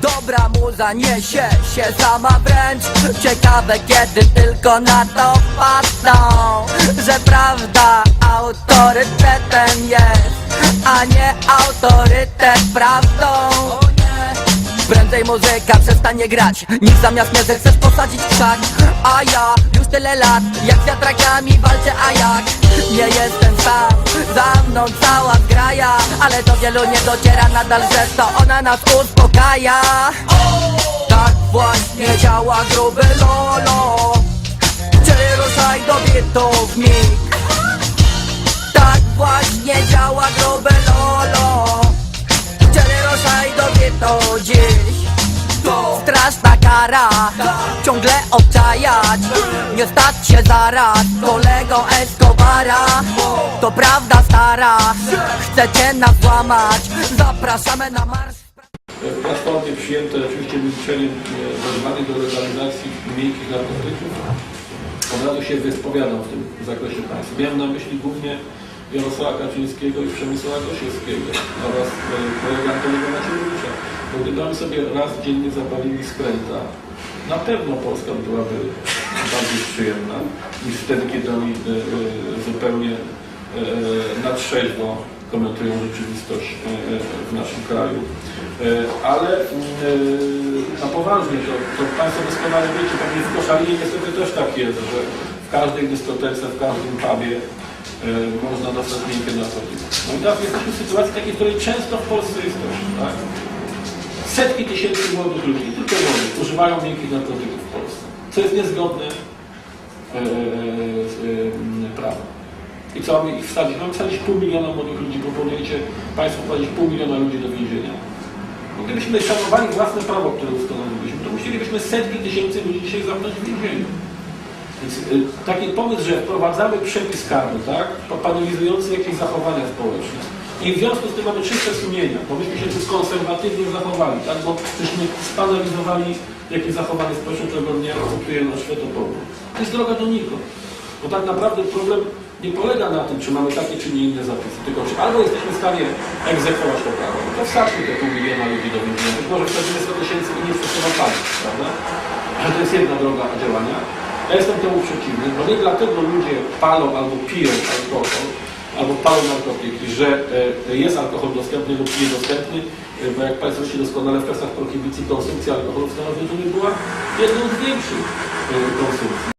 Dobra muza niesie się sama wręcz. Ciekawe kiedy tylko na to wpadną Że prawda autorytetem jest A nie autorytet prawdą. Prędzej muzyka przestanie grać Niż zamiast mnie zechcesz posadzić krzak A ja już tyle lat. Jak z wiatrakami walczę, a jak? Nie jestem sam. Za mną cała zgraja Ale do wielu nie dociera. Nadal, że to ona nas uspokaja. Tak właśnie działa gruby lolo. Czyli ruszaj do bitów mig Tak właśnie działa gruby lolo kara Ciągle obczajać Nie stać się zaraz Kolegą Escobara To prawda stara Chcecie nas Zapraszamy na marsz Platformie przyjęte oczywiście wyliczeniem wezwanie do legalizacji miękkich narkotyków. Od razu się wyspowiadam w tym zakresie państwa. Miałem na myśli głównie Jarosława Kaczyńskiego i Przemysława Gosiewskiego oraz e, kolegę Antoniego Macierewicza. Gdyby sobie raz dziennie zapalili skręta, na pewno Polska byłaby bardziej przyjemna niż wtedy, kiedy oni e, e, zupełnie e, na trzeźwo komentują rzeczywistość w naszym kraju. Ale na poważnie, to, to Państwo doskonale wiecie, pewnie w Koszalinie niestety też tak jest, że w każdej dyskotece, w każdym pubie można dostać miękkie narkotyki. No i teraz jesteśmy w sytuacji takiej, w której często w Polsce jesteśmy, tak? Setki tysięcy młodych ludzi, tylko młodych, używają miękkich narkotyków w Polsce, co jest niezgodne e, z e, prawem. I co mamy ich wsadzić? Mamy wsadzić pół miliona młodych ludzi, proponujecie Państwo wsadzić pół miliona ludzi do więzienia. No, gdybyśmy szanowali własne prawo, które ustanowiliśmy, to musielibyśmy setki tysięcy ludzi dzisiaj zamknąć w więzieniu. Więc taki pomysł, że wprowadzamy przepis karny, tak, panelizujący jakieś zachowania społeczne i w związku z tym mamy czyste sumienia, bo myśmy się tu konserwatywnie zachowali, tak, bo żeśmy spanelizowali jakieś zachowanie społeczne, którego nie akceptuje nasz światopogląd. To jest droga donikąd. Bo tak naprawdę problem nie polega na tym, czy mamy takie, czy nie inne zapisy, tylko czy albo jesteśmy w stanie egzekwować to prawo, no to wstawmy te pół miliona ludzi do więzienia, być może wsadzimy 100 tysięcy i nie palić, prawda? Ale to jest jedna droga działania. Ja jestem temu przeciwny, bo nie dlatego ludzie palą albo piją alkohol, albo palą narkotyki, że e, jest alkohol dostępny lub niedostępny, e, bo jak Państwo się doskonale w czasach prohibicji konsumpcja alkoholu w Stanach Zjednoczonych była jedną z większych e, konsumpcji.